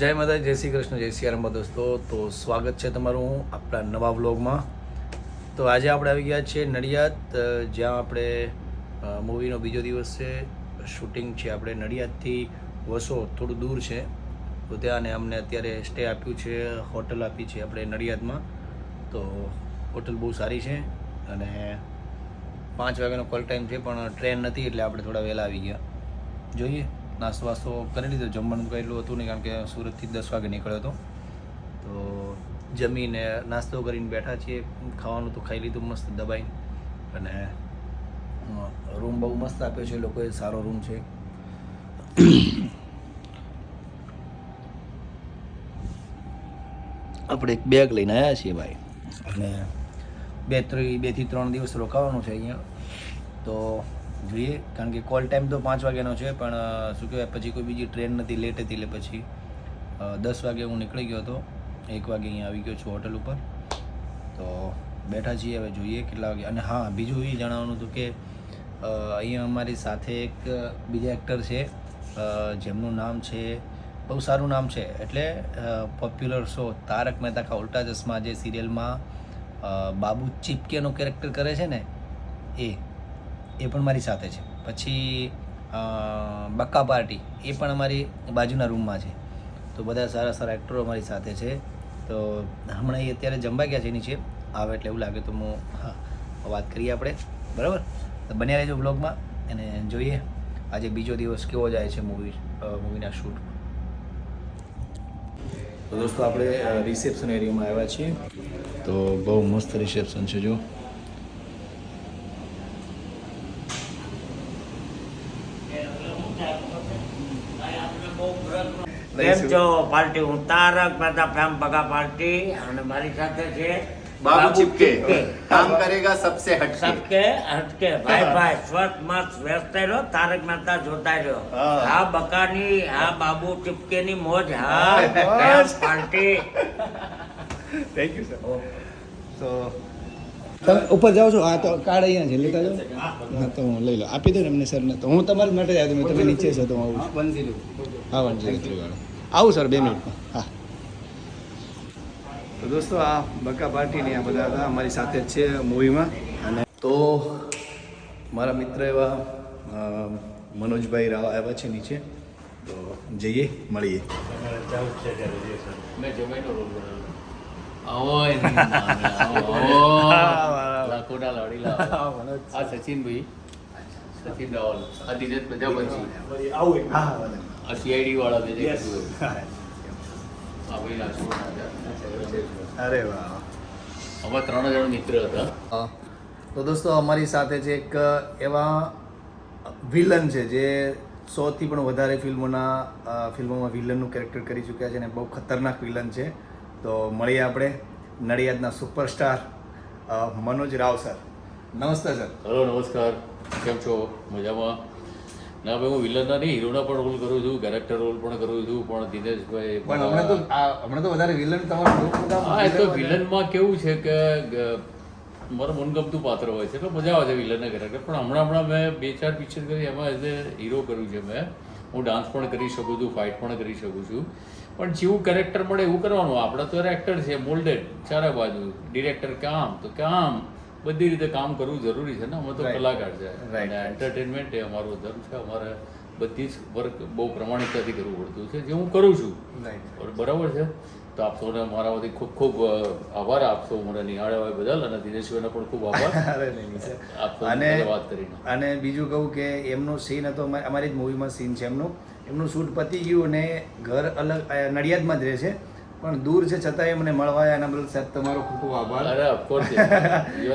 જય માતા જય શ્રી કૃષ્ણ, જય શ્રી રામ દોસ્તો. તો સ્વાગત છે તમારું આપણા નવા વ્લોગમાં. તો આજે આપણે આવી ગયા છીએ નડિયાદ જ્યાં આપણે મૂવીનો બીજો દિવસ છે. શૂટિંગ છે આપણે નડિયાદથી વસો, થોડું દૂર છે. તો ત્યાં અમને અત્યારે સ્ટે આપ્યું છે હોટલ આપી છે આપણે નડિયાદમાં. તો હોટલ બહુ સારી છે અને પાંચ વાગ્યાનો કોલ ટાઈમ છે, પણ ટ્રેન નથી એટલે આપણે થોડા વહેલા આવી ગયા. જોઈએ. નાસ્તો વાસ્તો કરી લીધો. જમવાનું કરેલું હતું નહીં, કારણ કે સુરતથી દસ વાગે નીકળ્યો હતો. તો જમીને નાસ્તો કરીને બેઠા છીએ. ખાવાનું તો ખાઈ લીધું મસ્ત દબાઈ અને રૂમ બહુ મસ્ત આપ્યો છે. લોકોએ સારો રૂમ છે. આપણે એક બેગ લઈને આવ્યા છીએ ભાઈ. અને બે ત્રણ બેથી ત્રણ દિવસ રોકાવાનું છે અહીંયા. તો જોઈએ. કારણ કે કોલ ટાઈમ તો પાંચ વાગ્યાનો છે, પણ શું કહેવાય, પછી કોઈ બીજી ટ્રેન નથી લેટ હતી એટલે પછી દસ વાગે હું નીકળી ગયો હતો. એક વાગે અહીંયા આવી ગયો છું હોટલ ઉપર. તો બેઠા છીએ હવે, જોઈએ કેટલા વાગે. અને હા, બીજું એ જણાવવાનું હતું કે અહીંયા અમારી સાથે એક બીજા એક્ટર છે જેમનું નામ છે, બહુ સારું નામ છે. એટલે પોપ્યુલર શો તારક મહેતા કા ઉલ્ટા ચશ્મા જે સિરિયલમાં બાબુ ચીપકેનો કેરેક્ટર કરે છે ને, એ એ પણ મારી સાથે છે. પછી બક્કા પાર્ટી એ પણ અમારી બાજુના રૂમમાં છે. તો બધા સારા સારા એક્ટરો અમારી સાથે છે. તો હમણાં એ અત્યારે જમવા ગયા છે નીચે આવે એટલે એવું લાગે તો હું, હા, વાત કરીએ આપણે. બરાબર? તો બન્યા રહેજો બ્લોગમાં અને જોઈએ આજે બીજો દિવસ કેવો જાય છે મૂવી મૂવીના શૂટ તો દોસ્તો, આપણે રિસેપ્શન એરિયામાં આવ્યા છીએ. તો બહુ મસ્ત રિસેપ્શન છે જો. કેમ છો પાર્ટી હું તારક મહેતા પ્રેમ બગા પાર્ટી અને મારી સાથે છે બાબુ ચિપકે. કામ કરેગા સબસે હટકે. સબકે હટકે. ભાઈ ભાઈ સ્વસ્થ મસ્ત વ્યસ્ત રહ્યો તારક મહેતા જોતા રહ્યો. હા. બકાની હા બાબુ ચિપકે ની મોજ હા. Party. Thank you sir so તમે ઉપર જાઓ છો? આ તો કાળ અહીંયા છે. લેતા જાઓ. હા તો હું લઈ લો આપી દઉં એમને સરને. તો હું તમારી માટે આવ્યો તમે નીચે છો તો હું આવું વન જીરો હા વન જીરો થ્રી વાળો આવું સર બે મિનિટમાં હા. તો દોસ્તો આ બકા પાર્ટીની આ બધા હતા અમારી સાથે જ છે મૂવીમાં. અને તો મારા મિત્ર એવા મનોજભાઈ રાવ આવ્યા છે નીચે. તો જઈએ મળીએ. મેં ભાઈ સચિન રાવલ. આ દિનેશ પ્રજાપતિ. આ સીઆઈડી વાળા બે જે કીધું આ ભાઈ અરે વાહ. અમે ત્રણ જણ મિત્ર હતા. તો દોસ્તો અમારી સાથે છે એક એવા વિલન છે જે સૌથી પણ વધારે ફિલ્મોના ફિલ્મોમાં વિલનનું કેરેક્ટર કરી ચૂક્યા છે અને બહુ ખતરનાક વિલન છે. તો મળીએ આપણે નડિયાદના સુપરસ્ટાર મનોજ રાવ સર. નમસ્તે સર. હલો નમસ્કાર. કેમ છો? મજામાં? ના ભાઈ હું વિલનના નહીં હીરોના પણ રોલ કરું છું કેરેક્ટર રોલ પણ કરું છું પણ દિનેશભાઈ પણ હમણાં તો હમણાં તો વધારે વિલન તમારું હા એ તો વિલનમાં કેવું છે કે મારું મનગમતું પાત્ર હોય છે એટલે મજા આવે છે વિલનના કેરેક્ટર પણ હમણાં હમણાં મેં બે ચાર પિક્ચર કરી એમાં એઝ એ હીરો કર્યું છે મેં. હું ડાન્સ પણ કરી શકું છું ફાઇટ પણ કરી શકું છું. પણ જેવું કેરેક્ટર મળે એવું કરવાનું. આપણે તો એક્ટર છે મોલ્ડેડ ચારે બાજુ. ડિરેક્ટર કે આમ તો કે આમ બધી રીતે કામ કરવું જરૂરી છે ને? અમે તો. કલાકાર છે. અને એન્ટરટેનમેન્ટ એ અમારો ધર્મ છે. અમારે બધી જ વર્ક બહુ પ્રમાણિકતાથી કરવું પડતું છે જે હું કરું છું. બરાબર છે? તો આપ સૌને મારા બધી ખૂબ ખૂબ આભાર. આપશો મને નિહાળ્યા હોય બદલ અને દિનેશભાઈનો પણ ખૂબ આભાર. અને વાત કરીને. અને બીજું કહું કે એમનો સીન હતો અમા- અમારી જ મૂવીમાં સીન છે એમનું. એમનું શૂટ પતી ગયું અને ઘર અલગ નડિયાદમાં જ રહે છે. પણ દૂર છે છતાંય મને મળવા એના બદલ સાહેબ તમારો ખૂબ ખૂબ આભાર. અરે ઓફકોર્સ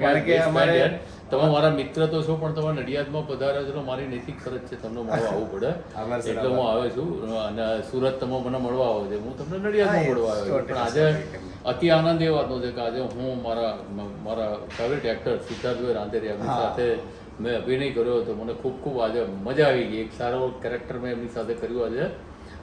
કારણ કે અમારે- તમે મારા મિત્ર તો છો પણ તમારા નડિયાદમાં પધાર્યા છો તો મારી નૈતિક ફરજ છે તમને મળવા આવવું પડે. એટલે હું. આવ્યો છું. અને સુરત તમે મને મળવા આવો છે. હું તમને નડિયાદમાં મળવા આવ્યો પણ આજે અતિ આનંદ એ વાતનો છે કે આજે હું મારા મારા ફેવરેટ એક્ટર સિદ્ધાર્થભાઈ રાંદેરિયા સાથે મેં અભિનય કર્યો હતો. મને ખૂબ ખૂબ આજે મજા આવી ગઈ. એક સારો કેરેક્ટર મેં એમની સાથે કર્યું આજે.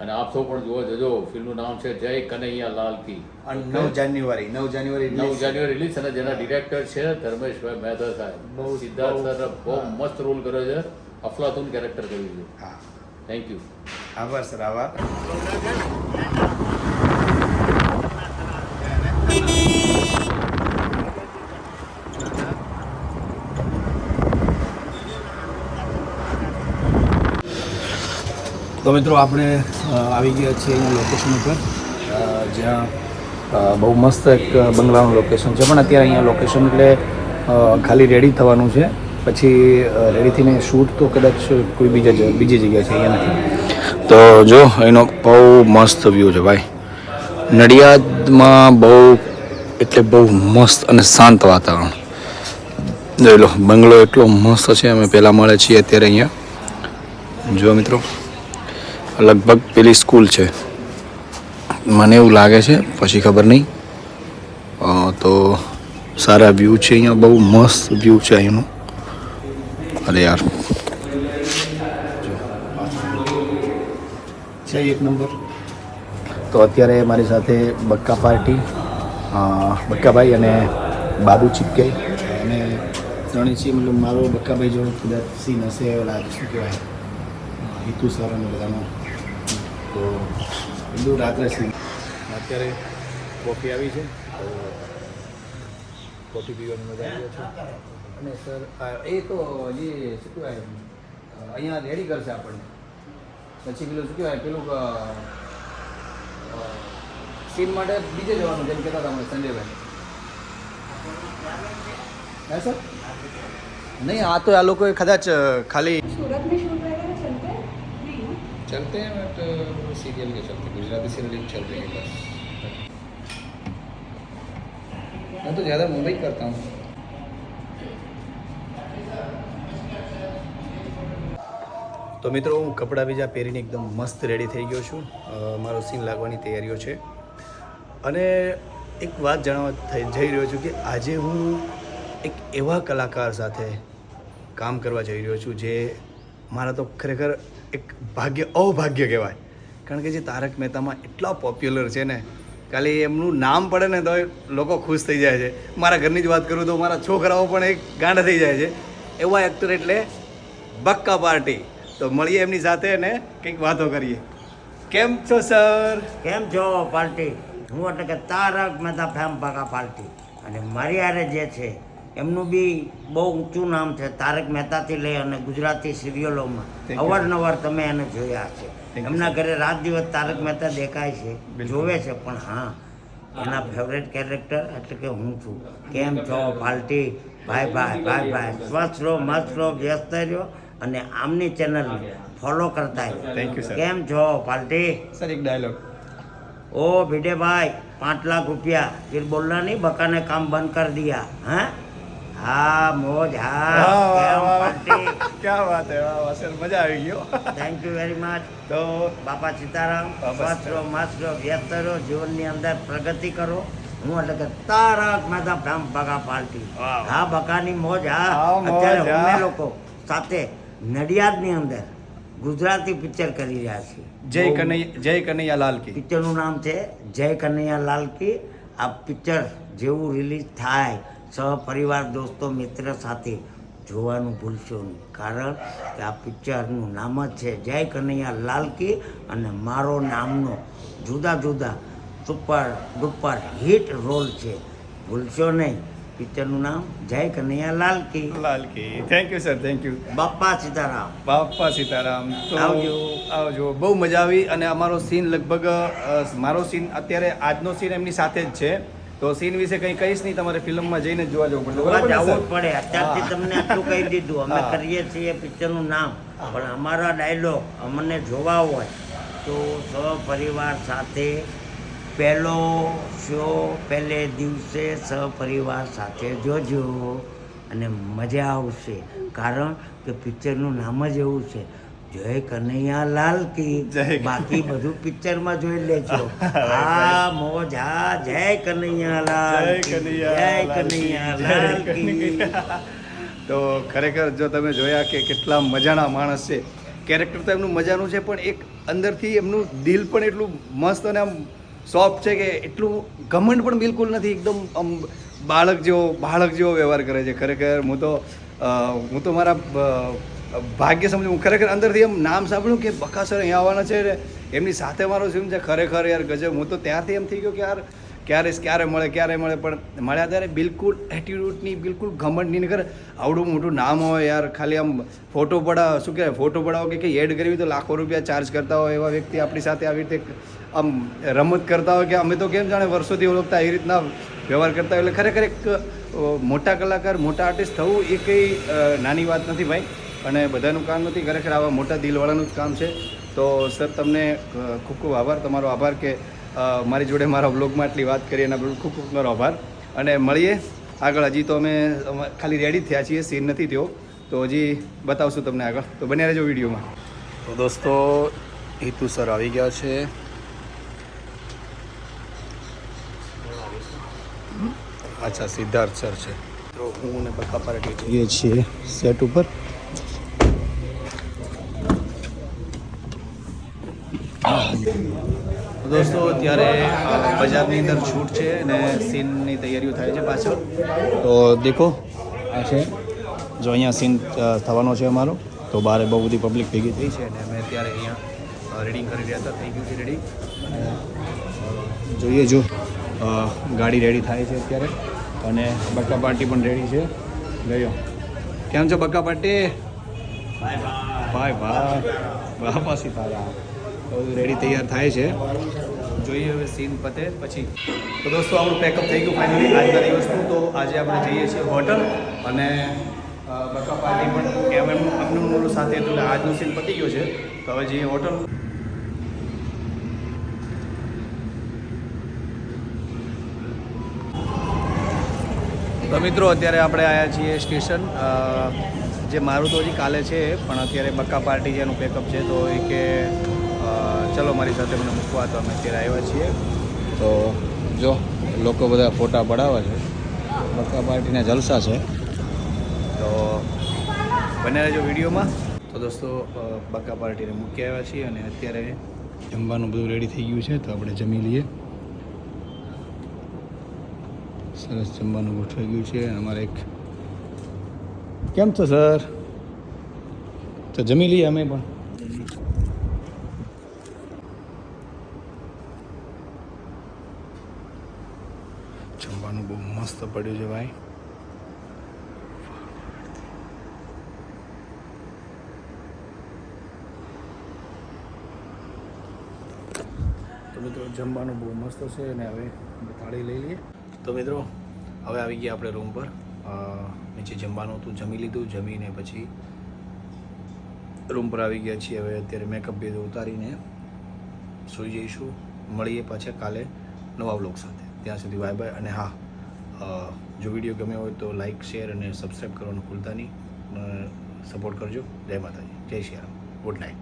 અને આપ સૌ પણ જોવા જજો ફિલ્મનું નામ છે જય કનૈયા લાલ કી. નવ જાન્યુઆરી નવ જાન્યુઆરી નવ જાન્યુઆરી રિલીઝ અને જેના ડિરેક્ટર છે ધર્મેશભાઈ મહેતા સાહેબ. બહુ- સિદ્ધાર્થ સર બહુ મસ્ત રોલ કર્યો છે. અફલાતુન કેરેક્ટર કર્યું છે. હા. થેન્ક યુ આભાર સર આભાર. તો મિત્રો આપણે આવી ગયા છીએ અહીંયા લોકેશન ઉપર. જ્યાં બહુ મસ્ત એક બંગલાનું લોકેશન છે. પણ અત્યારે અહીંયા લોકેશન એટલે ખાલી રેડી થવાનું છે. પછી રેડી થઈને શૂટ તો કદાચ કોઈ બીજા બીજી જગ્યાએ છે, અહીંયા નથી. તો જો, એનો બહુ મસ્ત વ્યૂ છે ભાઈ. નડિયાદમાં બહુ, એટલે બહુ મસ્ત અને શાંત વાતાવરણ. જોઈ લો, બંગલો એટલો મસ્ત છે, અમે પહેલાં મળે છીએ અત્યારે અહીંયા. જો મિત્રો. લગભગ પેલી સ્કૂલ છે. મને એવું લાગે છે, પછી ખબર નહીં. તો સારા વ્યૂ છે અહીંયા, બહુ મસ્ત વ્યૂ છે અહીંનું. અરે યાર. છે એક નંબર. તો અત્યારે મારી સાથે બક્કા પાર્ટી બક્કાભાઈ અને બાબુ ચીપકે. અને ત્રણેય છે મતલબ મારો બક્કાભાઈ જોડે કદાચ સીન હશે ઓલા શું કહેવાય. હિતુ સર અને બધાનો. તો બધું રાત્રે અત્યારે કોફી આવી છે તો કોફી પીવાની મજા આવી છે. અને સર એ તો હજી શું કહેવાય અહીંયા રેડી કરશે આપણને. પછી પેલું શું કહેવાય પેલું સીન માટે બીજે જવાનું જેમ કહેતા તમે સંજયભાઈ. હા સર? નહીં આ તો આ લોકોએ કદાચ ખાલી સુરત चलते हैं बट सीरियल के चलते गुजराती सीरियल चलते हैं बस मैं तो ज़्यादा मुंबई करता हूँ તો મિત્રો હું કપડાં બીજા પહેરીને એકદમ મસ્ત રેડી થઈ ગયો છું અ, મારો સીન લાગવાની તૈયારીઓ છે અને એક વાત જણાવવા થઈ જઈ રહ્યો છું કે આજે હું એક એવા કલાકાર સાથે કામ કરવા જઈ રહ્યો છું જે મારા તો ખરેખર એક ભાગ્ય અભાગ્ય કહેવાય. કારણ કે જે તારક મહેતામાં એટલા પોપ્યુલર છે ને ખાલી એમનું નામ પડે ને તો લોકો ખુશ થઈ જાય છે. મારા ઘરની જ વાત કરું તો મારા છોકરાઓ પણ એક ગાંડા થઈ જાય છે. એવા એક્ટર એટલે બક્કા પાર્ટી. તો મળીએ એમની સાથે ને કંઈક વાતો કરીએ. કેમ છો સર કેમ છો, પાર્ટી? હું એટલે કે તારક મહેતા ફેમ ભગા પાર્ટી. અને મારી આરે જે છે એમનું બી બહુ ઊંચું નામ છે તારક મહેતાથી લઈ અને ગુજરાતી સિરિયલોમાં. અવારનવાર તમે એને જોયા છે. એમના ઘરે રાત દિવસ તારક મહેતા દેખાય છે જોવે છે પણ હા એના ફેવરેટ કેરેક્ટર એટલે કે હું છું. કેમ છો પાલટી? ભાઈ ભાઈ ભાઈ ભાઈ. સ્વસ્થ રહો મસ્ત રહો વ્યસ્ત રહ્યો અને આમની ચેનલ ફોલો કરતા થેન્ક યુ કેમ છો પાલટી? સર એક ડાયલોગ ઓ ભીડે ભાઈ પાંચ લાખ રૂપિયા. ફિર બોલના નહીં બકાને કામ બંધ કરી દિયા. હા? હા મોજ હા. ક્યાં વાત હે? વાહ વાહ મજા આવી ગયો થેન્ક યુ વેરી મચ તો બાપા સીતારામ વાસરો માસરો વ્યસ્ત રહો જીવનની અંદર પ્રગતિ કરો. હું એટલે કે તારા માતા બ્રાહ્મ બગા પાલટી. હા બકાની મોજ હા. અત્યારે અમે લોકો સાથે નડિયાદની અંદર ગુજરાતી પિક્ચર કરી રહ્યા છીએ. જય કનૈયા જય કનૈયા લાલકી પિક્ચરનું નામ છે જય કનૈયા લાલકી આ પિક્ચર જેવું રિલીઝ થાય સહપરિવાર દોસ્તો મિત્ર સાથે જોવાનું ભૂલશો નહીં. કારણ કે આ પિક્ચરનું નામ જ છે જય કનૈયા લાલ કી અને મારો નામનો જુદા જુદા સુપર ડુપર હિટ રોલ છે. ભૂલશો નહીં. પિક્ચરનું નામ Jai Kanhaiya Lal Ki Lal Ki thank you sir thank you Bapa Sitaram. Bapa Sitaram. તો આવજો. આવજો. બહુ મજા આવી અને અમારો સીન લગભગ મારો સીન અત્યારે આજનો સીન એમની સાથે જ છે. તો સીન વિશે કંઈ કહીશ નહીં તમારે ફિલ્મમાં જઈને જોવા જવું પડે જોવા બરાબર જવું પડે. અત્યારથી તમને આટલું કહી દીધું. અમે કરીએ છીએ પિક્ચરનું નામ પણ અમારા ડાયલોગ અમને જોવા હોય તો સહપરિવાર સાથે પહેલો શો પહેલે દિવસે સહપરિવાર સાથે જોજો અને મજા આવશે. કારણ કે પિક્ચરનું નામ જ એવું છે. જય કનૈયા લાલ કી બાકી બધું પિક્ચરમાં જોઈ લેજો હા મોજ હા જય કનૈયા લાલ જય કી. કનૈયા જય લાલ કી. કનૈયા લાલ કી કનૈયા. તો ખરેખર જો તમે જોયા કે કેટલા મજાના માણસ છે કેરેક્ટર તો એમનું મજાનું છે પણ એક અંદરથી એમનું દિલ પણ એટલું મસ્ત અને આમ સોફ્ટ છે કે એટલું ઘમંડ પણ બિલકુલ નથી એકદમ આમ બાળક જેવો બાળક જેવો વ્યવહાર કરે છે ખરેખર હું તો હું તો મારા ભાગ્ય સમજો હું ખરેખર અંદરથી એમ નામ સાંભળ્યું કે બકાસર અહીંયા આવવાના છે એમની સાથે મારો સીન છે. ખરેખર યાર ગજબ. હું તો ત્યારથી એમ થઈ ગયો કે યાર ક્યારે ક્યારે મળે ક્યારે મળે. પણ મળ્યા ત્યારે બિલકુલ એટીટ્યૂડની બિલકુલ ઘમંડની નહીં ખરે આવડું મોટું નામ હોય યાર. ખાલી આમ ફોટો પડાવ શું કહેવાય? ફોટો પડાવો કે કંઈ એડ કરવી તો લાખો રૂપિયા ચાર્જ કરતા હોય એવા વ્યક્તિ આપણી સાથે આવી રીતે આમ રમત કરતા હોય કે અમે તો કેમ જાણે વર્ષોથી ઓળખતા એ રીતના વ્યવહાર કરતા હોય. એટલે ખરેખર એક મોટા કલાકાર, મોટા આર્ટિસ્ટ થવું એ કંઈ નાની વાત નથી ભાઈ. અને બધાનું કામ નથી ખરેખર આવા મોટા દિલવાળાનું જ કામ છે. તો સર તમને ખૂબ ખૂબ આભાર. તમારો આભાર કે મારી જોડે મારા બ્લોગમાં આટલી વાત કરી એના બદલ ખૂબ ખૂબ મારો આભાર. અને મળીએ. આગળ હજી તો અમે ખાલી રેડી થયા છીએ સીન નથી થયો. તો હજી બતાવશું તમને આગળ. તો બન્યા રહેજો વિડીયોમાં. તો દોસ્તો હિતુ સર આવી ગયા છે. અચ્છા સિદ્ધાર્થ સર છે. તો હું અને બકા પાર્ટી જઈએ છીએ સેટ ઉપર. દોસ્તો અત્યારે બજારની અંદર છૂટ છે અને સીનની તૈયારીઓ થાય છે પાછળ. તો દેખો આ છે. જો અહીંયા સીન થવાનો છે અમારો તો બહાર બહુ બધી પબ્લિક ભેગી થઈ છે અને અમે અત્યારે અહીંયા રીડિંગ કરી રહ્યા હતા થઈ ગયું છે રેડી જોઈએ જો ગાડી રેડી થાય છે અત્યારે. અને બક્કા પાર્ટી પણ રેડી છે. ગયો. કેમ છો બક્કા પાર્ટી? ભાઈ ભાઈ બાપા સીતારામ બધું રેડી તૈયાર થાય છે. જોઈએ હવે સીન પતે પછી. તો દોસ્તો, આપણું પેકઅપ થઈ ગયું ફાઇનલી આજના દિવસનું. તો આજે આપણે જઈએ છીએ હોટલ અને બકા પાર્ટી પણ એમ એમ એમનું મોડું સાથે હતું એટલે આજનું સીન પતી ગયો છે. તો હવે જઈએ હોટલ તો મિત્રો, અત્યારે આપણે આવ્યા છીએ સ્ટેશન. જે મારું તો હજી કાલે છે, પણ અત્યારે બક્કા પાર્ટી જેનું પેકઅપ છે. તો એ કે ચલો મારી સાથે મને મૂકવા તો અમે અત્યારે આવ્યા છીએ. તો જો લોકો બધા ફોટા પડાવે છે. બક્કા પાર્ટીના જલસા છે. તો બને રહેજો વિડીયોમાં. તો દોસ્તો અ, બક્કા પાર્ટીને મૂકી આવ્યા છીએ અને અત્યારે જમવાનું બધું રેડી થઈ ગયું છે તો આપણે જમી લઈએ. સરસ જમવાનું ગોઠવાઈ ગયું છે. અમારે એક કેમ છો સર? તો જમી લઈએ અમે પણ જમવાનું બહુ મસ્ત પડ્યું છે ભાઈ. તો મિત્રો, જમવાનું બહુ મસ્ત છે અને હવે થાળી લઈ લઈએ. તો મિત્રો, હવે આવી ગયા આપણે રૂમ પર. નીચે જમવાનું હતું, જમી લીધું, જમીને પછી રૂમ પર આવી ગયા છીએ. હવે અત્યારે મેકઅપ બધું ઉતારીને સૂઈ જઈશું. મળીએ પાછા કાલે નવા બ્લોગ સાથે. ત્યાં સુધી બાય બાય અને હા જો વીડિયો ગમ્યો હોય તો લાઇક શેર અને સબસ્ક્રાઈબ કરવાનું ભૂલતા નહીં. સપોર્ટ કરજો. જય માતાજી. જય શ્રી રામ. Good night.